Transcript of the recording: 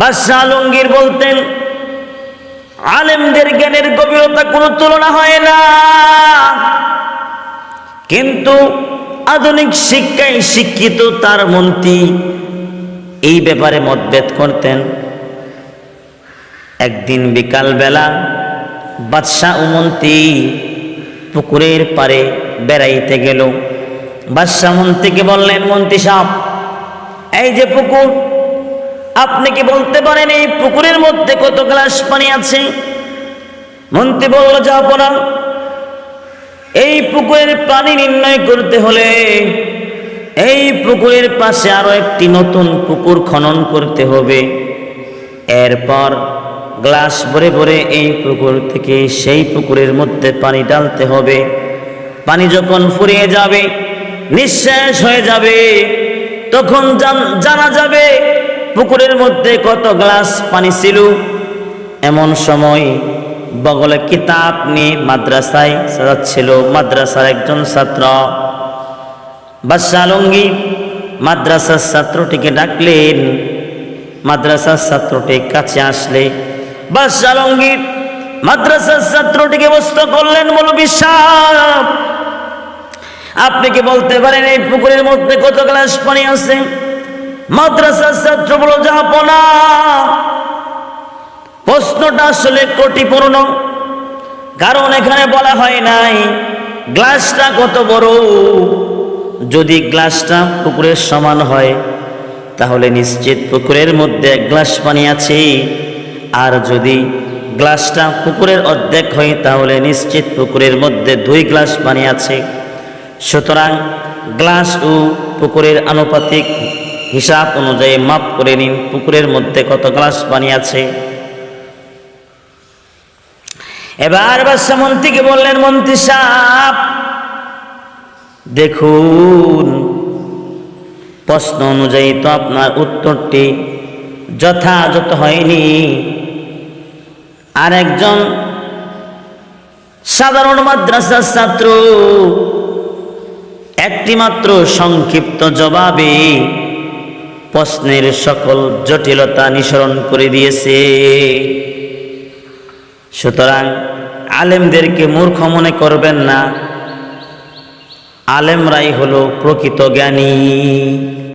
বাদশাহ আলমগীর বলতেন, আলেমদের জ্ঞানের গভীরতা কোনো তুলনা হয় না। কিন্তু আধুনিক শিক্ষায় শিক্ষিত তার মন্ত্রী এই ব্যাপারে মতভেদ করতেন। একদিন বিকালবেলা বাদশাহ মন্ত্রী পুকুরের পারে বেড়াইতে গেল। বাদশাহ মন্ত্রীকে বললেন, মন্ত্রী সাহেব, এই যে পুকুর আপনি কি বলতে পারেন এই পুকুরের মধ্যে কত গ্লাস পানি আছে? মন্ত্রী বলল যাব না এই পুকুরের পানি নির্ণয় করতে হলে এই পুকুরের পাশে আরও একটি নতুন পুকুর খনন করতে হবে। এরপর গ্লাস ভরে ভরে এই পুকুর থেকে সেই পুকুরের মধ্যে পানি ডালতে হবে। পানি যখন ফুরিয়ে যাবে নিঃশ্বাস হয়ে যাবে, তখন জানা যাবে পুকুরের মধ্যে কত গ্লাস পানি ছিল? এমন সময় বগলে কিতাব নিয়ে মাদ্রাসায় যাচ্ছিল। মাদ্রাসার একজন ছাত্র, বাদশাহ আলমগীর, মাদ্রাসার ছাত্রটিকে ডাকলেন। মাদ্রাসার ছাত্রটি কাছে আসলে, বাদশাহ আলমগীর, মাদ্রাসার ছাত্রটিকে বস্ত করলেন বলো বিশ্বাস আপনি কি বলতে পারেন এই পুকুরের মধ্যে কত গ্লাস পানি আছে? মাদ্রাসার ছাত্র বলো যাব না প্রশ্নটা আসলে কোটিপূর্ণ কারণ এখানে বলা হয় নাই, গ্লাসটা কত বড়? যদি গ্লাসটা পুকুরের সমান হয়, তাহলে নিশ্চিত পুকুরের মধ্যে এক গ্লাস পানি আছে। আর যদি গ্লাসটা পুকুরের অর্ধেক হয়, তাহলে নিশ্চিত পুকুরের মধ্যে দুই গ্লাস পানি আছে। সুতরাং গ্লাস ও পুকুরের আনুপাতিক হিসাব অনুযায়ী মাপ করে নিন, পুকুরের মধ্যে কত গ্লাস পানি আছে। এবার বাদশাহ মন্ত্রীকে বললেন, মন্ত্রী সাপ দেখুন, প্রশ্ন অনুযায়ী তো আপনার উত্তরটি যথাযথ হয়নি। আর একজন সাধারণ মাদ্রাসার ছাত্র একটি মাত্র সংক্ষিপ্ত জবাবে প্রশ্নের সকল জটিলতা নিঃসরণ করে দিয়েছে। সুতরাং আলেমদেরকে মূর্খ মনে করবেন না। আলেমরাই হলো প্রকৃত জ্ঞানী।